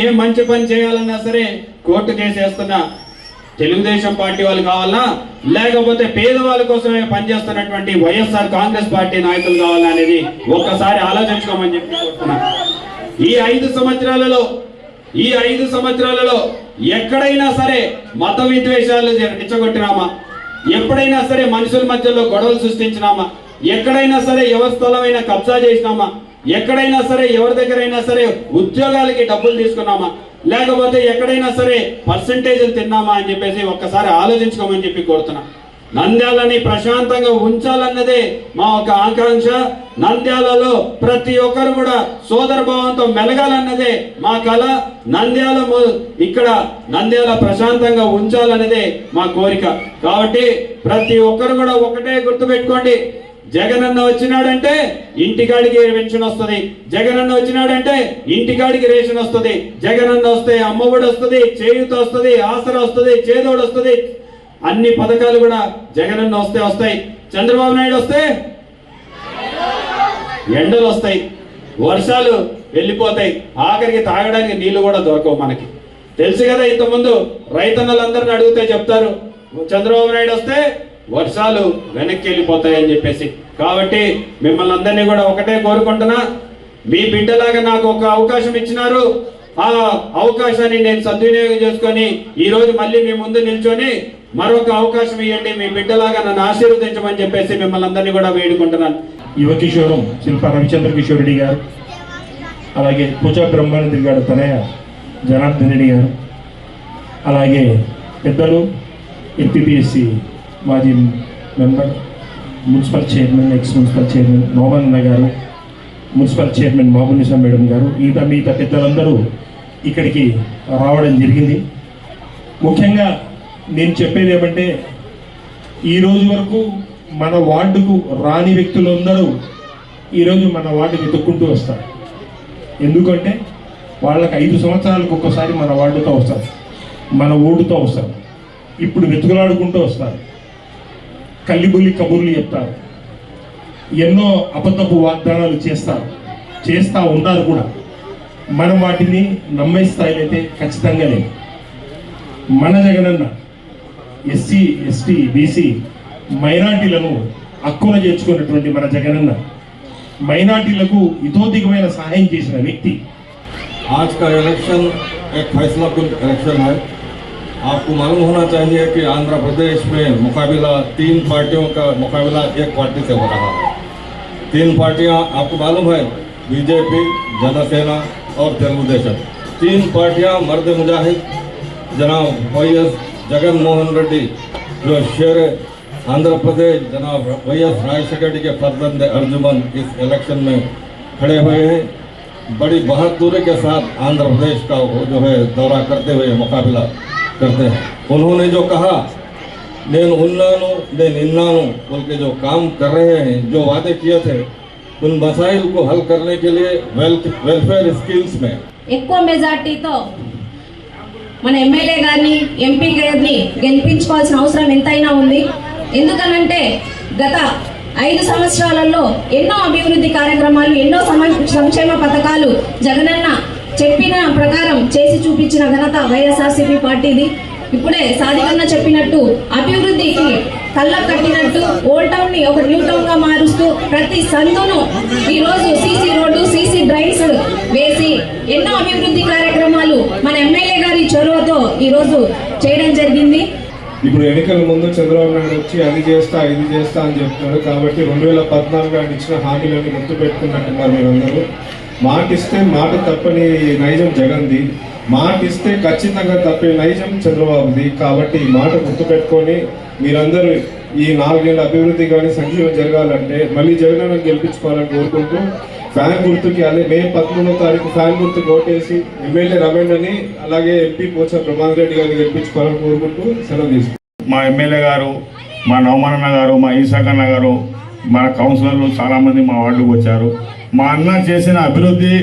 ఏ మంచి పని చేయాలన్నా సరే కోర్టు కేసేస్తున్నా తెలుగుదేశం పార్టీ వాళ్ళు కావాలా లేకపోతే పేదవాళ్ళ కోసమే పనిచేస్తున్నటువంటి వైఎస్ఆర్ కాంగ్రెస్ పార్టీ నాయకులు కావాలా అనేది ఒక్కసారి ఆలోచించుకోమని చెప్పి కోరుతున్నా. ఈ ఐదు సంవత్సరాలలో ఈ ఐదు సంవత్సరాలలో ఎక్కడైనా సరే మత విద్వేషాలు రెచ్చగొట్టినామా ఎప్పుడైనా సరే మనుషుల మధ్యలో గొడవలు సృష్టించినామా? ఎక్కడైనా సరే ఎవరి స్థలమైనా కబ్జా చేసినామా? ఎక్కడైనా సరే ఎవరి దగ్గరైనా సరే ఉద్యోగాలకి డబ్బులు తీసుకున్నామా? లేకపోతే ఎక్కడైనా సరే పర్సంటేజ్లు తిన్నామా అని చెప్పేసి ఒక్కసారి ఆలోచించుకోమని చెప్పి కోరుతున్నా. నంద్యాలని ప్రశాంతంగా ఉంచాలన్నదే మా ఒక ఆకాంక్ష. నంద్యాలలో ప్రతి ఒక్కరు కూడా సోదర భావంతో మెలగాలన్నదే మా కళ నంద్యాల ఇక్కడ నంద్యాల ప్రశాంతంగా ఉంచాలన్నదే మా కోరిక. కాబట్టి ప్రతి ఒక్కరు కూడా ఒకటే గుర్తుపెట్టుకోండి. జగనన్న వచ్చినాడంటే ఇంటికాడికి పెన్షన్ వస్తుంది. జగనన్న వచ్చినాడంటే ఇంటికాడికి రేషన్ వస్తుంది. జగనన్న వస్తే అమ్మఒడి వస్తుంది చేయూత వస్తుంది ఆసర వస్తుంది చేదోడు వస్తుంది. అన్ని పథకాలు కూడా జగనన్న వస్తే వస్తాయి. చంద్రబాబు నాయుడు వస్తే ఎండలు వస్తాయి. వర్షాలు వెళ్ళిపోతాయి. ఆఖరికి తాగడానికి నీళ్ళు కూడా దొరకవు మనకి. తెలుసు కదా ఇంతకుముందు రైతన్నలందరిని అడిగితే చెప్తారు చంద్రబాబు నాయుడు వస్తే వర్షాలు వెనక్కి వెళ్ళిపోతాయని చెప్పేసి. కాబట్టి మిమ్మల్ని అందరినీ కూడా ఒకటే కోరుకుంటున్నా మీ బిడ్డలాగా నాకు ఒక అవకాశం ఇచ్చినారు. ఆ అవకాశాన్ని నేను సద్వినియోగం చేసుకొని ఈరోజు మళ్ళీ మీ ముందు నిల్చొని మరొక అవకాశం ఇవ్వండి మీ బిడ్డలాగా నన్ను ఆశీర్వదించమని చెప్పేసి మిమ్మల్ని అందరినీ కూడా వేడుకుంటున్నాను. యువ కిషోరం శిల్ప రవిచంద్ర కిషోర్ గారు అలాగే పూజా బ్రహ్మానంద గారు తనయ జనార్దన్ రెడ్డి గారు అలాగే పెద్దలు ఎంపీపీఎస్సి మాజీ member municipal chairman ex municipal chairman Nomanna garu municipal chairman మహబూనిసా madam గారు మిగతా మిగతా పెద్దలందరూ ఇక్కడికి రావడం జరిగింది. ముఖ్యంగా నేను చెప్పేది ఏమంటే ఈ రోజు వరకు మన వార్డుకు రాని వ్యక్తులందరూ ఈరోజు మన వార్డుకి వెతుక్కుంటూ వస్తారు. ఎందుకంటే వాళ్ళకి ఐదు సంవత్సరాలకు ఒక్కసారి మన వార్డుతో వస్తారు. మన ఓటుతో వస్తారు. ఇప్పుడు వెతుకులాడుకుంటూ వస్తారు. కల్లిబుల్లి కబుర్లు చెప్తారు ఎన్నో అబద్ధపు వాగ్దానాలు చేస్తారు చేస్తూ ఉన్నారు కూడా మనం వాటిని నమ్మే స్థాయిలో అయితే ఖచ్చితంగా లేదు మన జగనన్న ఎస్సీ ఎస్టీ బీసీ మైనార్టీలను హక్కున చేర్చుకున్నటువంటి మన జగనన్న మైనార్టీలకు ఇతోధికమైన సహాయం చేసిన వ్యక్తి आज का इलेक्शन एक फैसला कुल इलेक्शन है आपको मालूम होना चाहिए कि आंध्र प्रदेश में मुकाबला तीन पार्टियों का मुकाबला एक पार्टी से हो रहा है। तीन पार्टियाँ, आपको मालूम है, बीजेपी, जनसेना और तेलुगुदेशम तीन पार्टियाँ मर्द मुजाहिद, जनाब एस जगन मोहन रेड्डी, जो शेर आंध्र प्रदेश, जनाब एस राजशेखर रेड्डी के फर्जंद अर्जुमन इस इलेक्शन में खड़े हुए हैं। बड़ी बहादुरी के साथ आंध्र प्रदेश का जो है दौरा करते हुए मुकाबला करते हैं उन्होंने जो कहा నేను ఉన్నాను నేను ఇన్నాను बोल के जो काम कर रहे हैं जो वादे किए थे उन मसाइल को हल करने के लिए वेल्थ वेलफेयर स्कीम्स में ఎక్కువ మెజార్టీతో మన ఎమ్మెల్యే గారిని ఎంపీ గారిని గెలిపించుకోవాల్సిన అవసరం ఎంతైనా ఉంది ఎందుకనంటే గత ఐదు సంవత్సరాలలో ఎన్నో అభివృద్ధి కార్యక్రమాలు ఎన్నో సమ- సంక్షేమ పథకాలు జగనన్న చెప్పిన ప్రకారం చేసి చూపించిన ఘనత వైఎస్ఆర్సీపీ పార్టీది. ఇప్పుడే సాధికన్న చెప్పినట్టు అభివృద్ధికి కళ్ళ కట్టినట్టు ఓల్డ్ టౌన్ని ఒక న్యూ టౌన్గా మారుస్తూ ప్రతి సందును ఈ రోజు సీసీ రోడ్డు సీసీ డ్రైన్స్ వేసి ఎన్నో అభివృద్ధి కార్యక్రమాలు మన ఎమ్మెల్యే గారి చొరవతో ఈ రోజు చేయడం జరిగింది. ఇప్పుడు ఎన్నికల ముందు చంద్రబాబు నాయుడు వచ్చి అది చేస్తా ఇది చేస్తా అని చెప్తున్నాడు. కాబట్టి రెండు వేల పద్నాలుగు ఆయన ఇచ్చిన హామీలన్నీ గుర్తు పెట్టుకున్నట్టున్నారు మీరందరూ. మాట ఇస్తే మాట తప్పని నైజం జగన్ది మాట ఇస్తే ఖచ్చితంగా తప్పే నైజం చంద్రబాబుది. కాబట్టి ఈ మాట గుర్తుపెట్టుకొని మీరందరూ ఈ నాలుగేళ్ళ అభివృద్ధి కానీ సంక్షేమం జరగాలంటే మళ్ళీ జగన్ గెలిపించుకోవాలని కోరుకుంటూ ఫ్యాన్ గుర్తుకి అదే మే పదమూడో తారీఖు ఫ్యాన్ గుర్తుకు ఓటేసి ఎమ్మెల్యే రమేణని అలాగే ఎంపీ పోచ ప్రమాద్ రెడ్డి గారిని గెలిపించుకోవాలని కోరుకుంటూ సెలవు తీసుకుంటాం మా ఎమ్మెల్యే గారు మా నవమానన్న గారు మా ఈశాఖన్న గారు మన కౌన్సిలర్లు చాలామంది మా వార్డుకు వచ్చారు. మా అన్న చేసిన అభివృద్ధి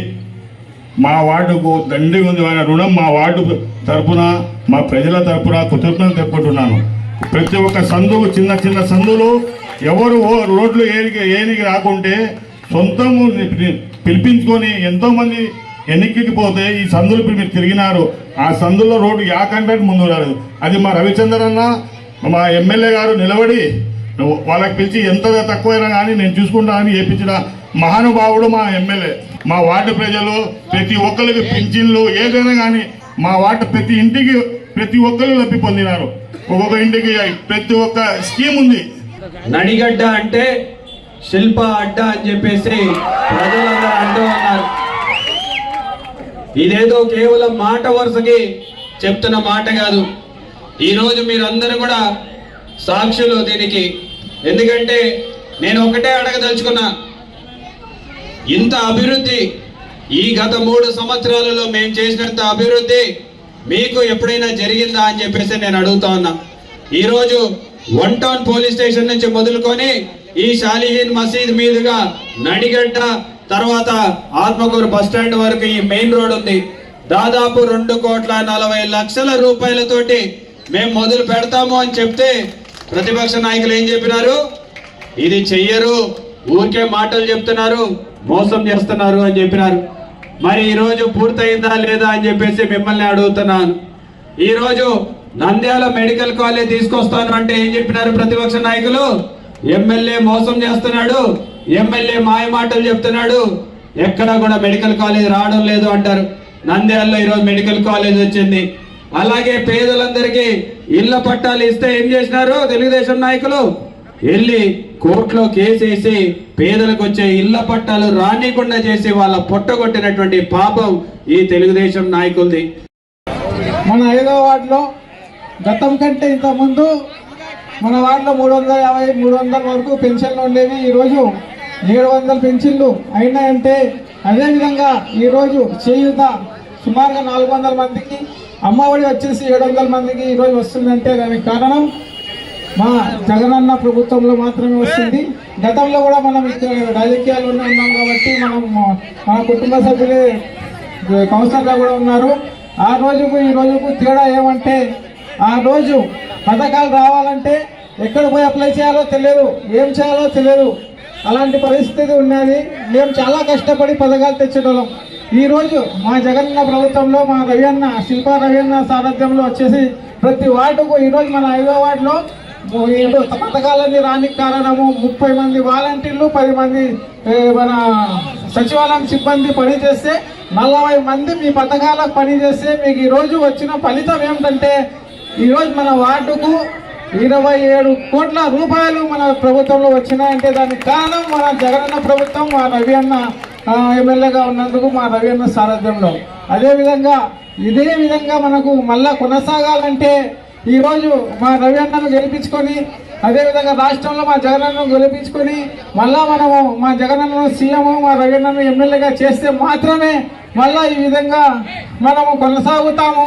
మా వార్డుకు దండి ఉంది. ఆయన రుణం మా వార్డు తరపున మా ప్రజల తరపున కృతజ్ఞతలు తెప్పుకుంటున్నాను ప్రతి ఒక్క సందుకు చిన్న చిన్న సందులు ఎవరు రోడ్లు ఏనికి ఏనికి రాకుంటే సొంతము పిలిపించుకొని ఎంతోమంది ఎన్నికకి పోతే ఈ సందులు మీరు తిరిగినారు. ఆ సందుల్లో రోడ్డు యాకంటే ముందు రాలేదు. అది మా రవిచంద్ర అన్న మా ఎమ్మెల్యే గారు నిలబడి వాళ్ళకి పిలిచి ఎంత తక్కువైనా కానీ నేను చూసుకుంటానని చేపించిన మహానుభావుడు మా ఎమ్మెల్యే. మా వార్డు ప్రజలు ప్రతి ఒక్కరికి పింఛన్లు ఏదైనా కానీ మా వార్డు ప్రతి ఇంటికి ప్రతి ఒక్కరు లబ్ధి పొందినారు. ఒక్కొక్క ఇంటికి ప్రతి ఒక్క స్కీమ్ ఉంది. నడిగడ్డ అంటే శిల్ప అడ్డ అని చెప్పేసి ప్రజలందరూ అంటూ ఉన్నారు. ఇదేదో కేవలం మాట వరుసకి చెప్తున్న మాట కాదు. ఈరోజు మీరందరూ కూడా సాక్షులు దీనికి. ఎందుకంటే నేను ఒకటే అడగదలుచుకున్నా ఇంత అభివృద్ధి ఈ గత మూడు సంవత్సరాలలో మేము చేసినంత అభివృద్ధి మీకు ఎప్పుడైనా జరిగిందా అని చెప్పేసి నేను అడుగుతా ఉన్నా. ఈరోజు వన్ టౌన్ పోలీస్ స్టేషన్ నుంచి మొదలుకొని ఈ షాలిహీన్ మసీద్ మీదుగా నడిగడ్డ తర్వాత ఆత్మకూరు బస్ స్టాండ్ వరకు ఈ మెయిన్ రోడ్ ఉంది. దాదాపు రెండు కోట్ల నలభై లక్షల రూపాయలతోటి మేము మొదలు పెడతాము అని చెప్తే ప్రతిపక్ష నాయకులు ఏం చెప్పినారు? ఇది చెయ్యరు ఊరికే మాటలు చెప్తున్నారు మోసం చేస్తున్నారు అని చెప్పినారు. మరి ఈరోజు పూర్తయిందా లేదా అని చెప్పేసి మిమ్మల్ని అడుగుతున్నాను. ఈరోజు నంద్యాల మెడికల్ కాలేజ్ తీసుకొస్తాను అంటే ఏం చెప్పినారు ప్రతిపక్ష నాయకులు? ఎమ్మెల్యే మోసం చేస్తున్నాడు ఎమ్మెల్యే మాయ మాటలు చెప్తున్నాడు ఎక్కడా కూడా మెడికల్ కాలేజ్ రావడం లేదు అంటారు. నంద్యాలలో ఈరోజు మెడికల్ కాలేజ్ వచ్చింది. అలాగే పేదలందరికీ ఇళ్ళ పట్టాలు ఇస్తే ఏం చేసినారు? తెలుగుదేశం నాయకులు వెళ్ళి కోర్టులో కేసేసి పేదలకు వచ్చే ఇళ్ళ పట్టాలు రానికుండా చేసి వాళ్ళ పొట్టగొట్టినటువంటి పాపం ఈ తెలుగుదేశం నాయకులది. మన ఐదో వార్డులో గతం కంటే ఇంతకుముందు మన వార్డులో మూడు వందల యాభై మూడు వందల వరకు పెన్షన్లు ఉండేవి. ఈరోజు ఏడు వందల పెన్షన్లు అయినాయంటే అదేవిధంగా ఈరోజు చేయూత సుమారుగా నాలుగు వందల మందికి అమ్మఒడి వచ్చేసి ఏడు వందల మందికి ఈరోజు వస్తుందంటే దానికి కారణం మా జగనన్న ప్రభుత్వంలో మాత్రమే వస్తుంది. గతంలో కూడా మనం ఇక్కడ రాజకీయాల్లోనే ఉన్నాం కాబట్టి మనం మన కుటుంబ సభ్యులే కౌన్సిలర్గా కూడా ఉన్నారు. ఆ రోజుకు ఈ రోజుకు తేడా ఏమంటే ఆ రోజు పథకాలు రావాలంటే ఎక్కడ పోయి అప్లై చేయాలో తెలియదు ఏం చేయాలో తెలియదు. అలాంటి పరిస్థితి ఉన్నది. మేము చాలా కష్టపడి పథకాలు తెచ్చేటోళ్ళం. ఈరోజు మా జగన్న ప్రభుత్వంలో మా రవియన్న శిల్పా రవియన్న సారథ్యంలో వచ్చేసి ప్రతి వార్డుకు ఈరోజు మన ఐదో వార్డులో ఏదో పథకాలన్నీ రానికి కారణము. ముప్పై మంది వాలంటీర్లు పది మంది మన సచివాలయం సిబ్బంది పనిచేస్తే నలభై మంది మీ పథకాలకు పనిచేస్తే మీకు ఈరోజు వచ్చిన ఫలితం ఏమిటంటే ఈరోజు మన వార్డుకు ఇరవై ఏడు కోట్ల రూపాయలు మన ప్రభుత్వంలో వచ్చినాయంటే దానికి కారణం మన జగనన్న ప్రభుత్వం మా రవి అన్న ఎమ్మెల్యేగా ఉన్నందుకు మా రవి అన్న సారథ్యంలో. అదేవిధంగా ఇదే విధంగా మనకు మళ్ళా కొనసాగాలంటే ఈరోజు మా రవి అన్నను గెలిపించుకొని అదేవిధంగా రాష్ట్రంలో మా జగనన్నను గెలిపించుకొని మళ్ళా మనము మా జగనన్నను సీఎం మా రవి అన్నను ఎమ్మెల్యేగా చేస్తే మాత్రమే మళ్ళా ఈ విధంగా మనము కొనసాగుతాము.